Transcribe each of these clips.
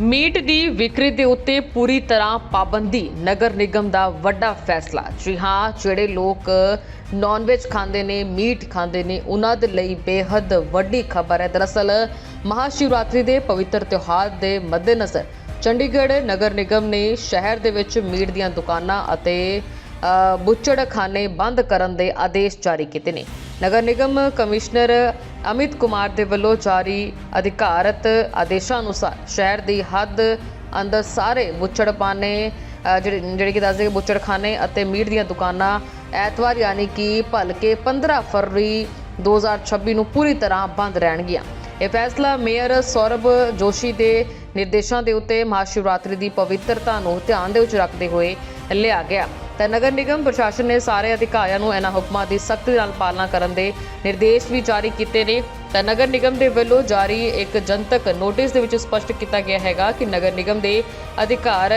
Meat ਦੀ ਵਿਕਰੀ ਦੇ ਉੱਤੇ ਪੂਰੀ ਤਰ੍ਹਾਂ ਪਾਬੰਦੀ ਨਗਰ ਨਿਗਮ ਦਾ ਵੱਡਾ ਫੈਸਲਾ। ਜੀ ਹਾਂ ਜਿਹੜੇ ਲੋਕ ਨਾਨ ਵੇਜ ਖਾਂਦੇ ਨੇ ਮੀਟ ਖਾਂਦੇ ਨੇ ਉਹਨਾਂ ਦੇ ਲਈ ਬੇਹੱਦ ਵੱਡੀ ਖਬਰ ਹੈ। ਦਰਅਸਲ ਮਹਾਸ਼ਿਵਰਾਤਰੀ ਦੇ ਪਵਿੱਤਰ ਤਿਉਹਾਰ ਦੇ ਮੱਦੇਨਜ਼ਰ ਚੰਡੀਗੜ੍ਹ ਨਗਰ ਨਿਗਮ ਨੇ ਸ਼ਹਿਰ ਦੇ ਵਿੱਚ ਮੀਟ ਦੀਆਂ ਦੁਕਾਨਾਂ ਅਤੇ ਅ, ਬੁੱਚੜਖਾਨੇ ਬੰਦ ਕਰਨ ਦੇ ਆਦੇਸ਼ ਜਾਰੀ ਕੀਤੇ ਨੇ। ਨਗਰ ਨਿਗਮ ਕਮਿਸ਼ਨਰ ਅਮਿਤ ਕੁਮਾਰ ਦੇ ਵੱਲੋਂ ਜਾਰੀ ਅਧਿਕਾਰਤ ਆਦੇਸ਼ਾਂ ਅਨੁਸਾਰ ਸ਼ਹਿਰ ਦੀ ਹੱਦ ਅੰਦਰ ਸਾਰੇ ਬੁੱਚੜਪਾਨੇ ਅ, ਜਿਹੜੇ ਜਿਹੜੇ ਕਿ ਦੱਸਦੇ ਬੁੱਚੜਖਾਨੇ ਅਤੇ ਮੀਟ ਦੀਆਂ ਦੁਕਾਨਾਂ ਐਤਵਾਰ ਯਾਨੀ ਕਿ ਭਲਕੇ 15 ਫਰਵਰੀ 2026 ਨੂੰ ਪੂਰੀ ਤਰ੍ਹਾਂ ਬੰਦ ਰਹਿਣਗੀਆਂ। ਇਹ ਫੈਸਲਾ ਮੇਅਰ ਸੌਰਭ ਜੋਸ਼ੀ ਦੇ ਨਿਰਦੇਸ਼ਾਂ ਦੇ ਉੱਤੇ ਮਹਾਸ਼ਿਵਰਾਤਰੀ ਦੀ ਪਵਿੱਤਰਤਾ ਨੂੰ ਧਿਆਨ ਦੇ ਵਿੱਚ ਰੱਖਦੇ ਹੋਏ ਲਿਆ ਗਿਆ। ਤਾਂ ਨਗਰ ਨਿਗਮ ਪ੍ਰਸ਼ਾਸਨ ਨੇ ਸਾਰੇ ਅਧਿਕਾਰੀਆਂ ਨੂੰ ਇਹਨਾਂ ਹੁਕਮਾਂ ਦੀ ਸਖਤੀ ਨਾਲ ਪਾਲਣਾ ਕਰਨ ਦੇ ਨਿਰਦੇਸ਼ ਵੀ ਜਾਰੀ ਕੀਤੇ ਨੇ। ਤਾਂ ਨਗਰ ਨਿਗਮ ਦੇ ਵੱਲੋਂ ਜਾਰੀ ਇੱਕ ਜਨਤਕ ਨੋਟਿਸ ਦੇ ਵਿੱਚ ਸਪਸ਼ਟ ਕੀਤਾ ਗਿਆ ਹੈਗਾ ਕਿ ਨਗਰ ਨਿਗਮ ਦੇ ਅਧਿਕਾਰ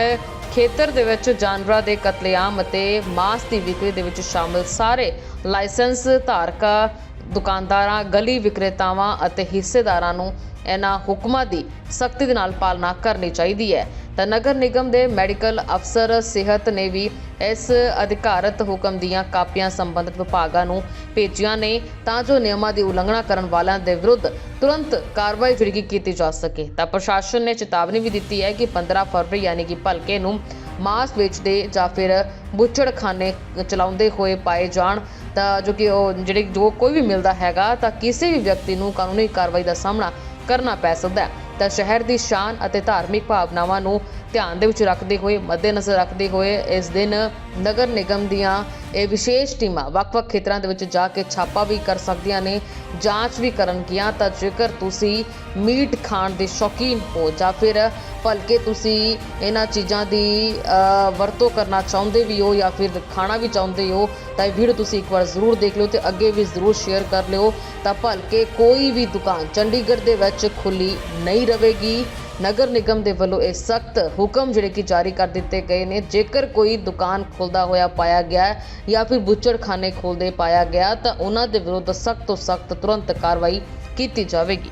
ਖੇਤਰ ਦੇ ਵਿੱਚ ਜਾਨਵਰਾਂ ਦੇ ਕਤਲੇਆਮ ਅਤੇ ਮਾਸ ਦੀ ਵਿਕਰੀ ਦੇ ਵਿੱਚ ਸ਼ਾਮਲ ਸਾਰੇ ਲਾਇਸੈਂਸ ਧਾਰਕਾਂ ਦੁਕਾਨਦਾਰਾਂ, ਗਲੀ ਵਿਕਰੇਤਾਵਾਂ ਅਤੇ ਹਿੱਸੇਦਾਰਾਂ ਨੂੰ ਇਹਨਾਂ ਹੁਕਮਾਂ ਦੀ ਸਖਤੀ ਦੇ ਨਾਲ ਪਾਲਣਾ ਕਰਨੀ ਚਾਹੀਦੀ ਹੈ। ਤਾਂ ਨਗਰ ਨਿਗਮ ਦੇ ਮੈਡੀਕਲ ਅਫਸਰ ਸਿਹਤ ਨੇ ਵੀ ਇਸ ਅਧਿਕਾਰਤ ਹੁਕਮ ਦੀਆਂ ਕਾਪੀਆਂ ਸੰਬੰਧਿਤ ਵਿਭਾਗਾਂ ਨੂੰ ਭੇਜੀਆਂ ਨੇ ਤਾਂ ਜੋ ਨਿਯਮਾਂ ਦੀ ਉਲੰਘਣਾ ਕਰਨ ਵਾਲਿਆਂ ਦੇ ਵਿਰੁੱਧ ਤੁਰੰਤ ਕਾਰਵਾਈ ਜਿਹੜੀ ਕਿ ਕੀਤੀ ਜਾ ਸਕੇ। ਤਾਂ ਪ੍ਰਸ਼ਾਸਨ ਨੇ ਚੇਤਾਵਨੀ ਵੀ ਦਿੱਤੀ ਹੈ ਕਿ 15 ਫਰਵਰੀ ਯਾਨੀ ਕਿ ਭਲਕੇ ਨੂੰ ਮਾਸ ਵੇਚਦੇ ਜਾਂ ਫਿਰ ਬੁੱਚੜਖਾਨੇ ਚਲਾਉਂਦੇ ਹੋਏ ਪਾਏ ਜਾਣ ਤਾਂ ਜੋ ਕਿ ਉਹ ਜਿਹੜੇ ਜੋ ਕੋਈ ਵੀ ਮਿਲਦਾ ਹੈਗਾ ਤਾਂ ਕਿਸੇ ਵੀ ਵਿਅਕਤੀ ਨੂੰ ਕਾਨੂੰਨੀ ਕਾਰਵਾਈ ਦਾ ਸਾਹਮਣਾ ਕਰਨਾ ਪੈ ਸਕਦਾ ਹੈ। ਤਾਂ ਸ਼ਹਿਰ ਦੀ ਸ਼ਾਨ ਅਤੇ ਧਾਰਮਿਕ ਭਾਵਨਾਵਾਂ ਨੂੰ ਧਿਆਨ ਦੇ ਵਿੱਚ ਰੱਖਦੇ ਹੋਏ, ਮੱਦੇਨਜ਼ਰ ਰੱਖਦੇ ਹੋਏ ਇਸ ਦਿਨ ਨਗਰ ਨਿਗਮ ਦੀਆਂ ਇਹ ਵਿਸ਼ੇਸ਼ ਟੀਮਾਂ ਵੱਖ-ਵੱਖ ਖੇਤਰਾਂ ਦੇ ਵਿੱਚ ਜਾ ਕੇ ਛਾਪਾ ਵੀ ਕਰ ਸਕਦੀਆਂ ਨੇ, ਜਾਂਚ ਵੀ ਕਰਨਗੀਆਂ। ਤਾਂ ਜੇਕਰ ਤੁਸੀਂ ਮੀਟ ਖਾਣ ਦੇ ਸ਼ੌਕੀਨ ਹੋ ਜਾਂ ਫਿਰ ਭਲਕੇ ਤੁਸੀਂ ਇਹਨਾਂ ਚੀਜ਼ਾਂ ਦੀ ਵਰਤੋਂ ਕਰਨਾ ਚਾਹੁੰਦੇ ਵੀ ਹੋ ਜਾਂ ਫਿਰ ਖਾਣਾ ਵੀ ਚਾਹੁੰਦੇ ਹੋ, ਤਾਂ ਇਹ ਵੀਡੀਓ ਤੁਸੀਂ ਇੱਕ ਵਾਰ ਜ਼ਰੂਰ ਦੇਖ ਲਿਓ ਤੇ ਅੱਗੇ ਵੀ ਜ਼ਰੂਰ ਸ਼ੇਅਰ ਕਰ ਲਿਓ। ਤਾਂ ਭਲਕੇ ਕੋਈ ਵੀ ਦੁਕਾਨ ਚੰਡੀਗੜ੍ਹ ਦੇ ਵਿੱਚ ਖੁੱਲੀ ਨਹੀਂ ਰਹੇਗੀ। ਨਗਰ ਨਿਗਮ ਦੇ ਵੱਲੋਂ ਇਹ ਸਖਤ ਹੁਕਮ ਜਿਹੜੇ ਕਿ ਜਾਰੀ ਕਰ ਦਿੱਤੇ ਗਏ ਨੇ। ਜੇਕਰ ਕੋਈ ਦੁਕਾਨ ਖੁੱਲਦਾ ਹੋਇਆ ਪਾਇਆ ਗਿਆ ਜਾਂ ਫਿਰ ਬੁੱਚੜਖਾਨੇ ਖੋਲਦੇ ਪਾਇਆ ਗਿਆ, ਤਾਂ ਉਹਨਾਂ ਦੇ ਵਿਰੁੱਧ ਸਖਤ ਤੋਂ ਸਖਤ ਤੁਰੰਤ ਕਾਰਵਾਈ ਕੀਤੀ ਜਾਵੇਗੀ।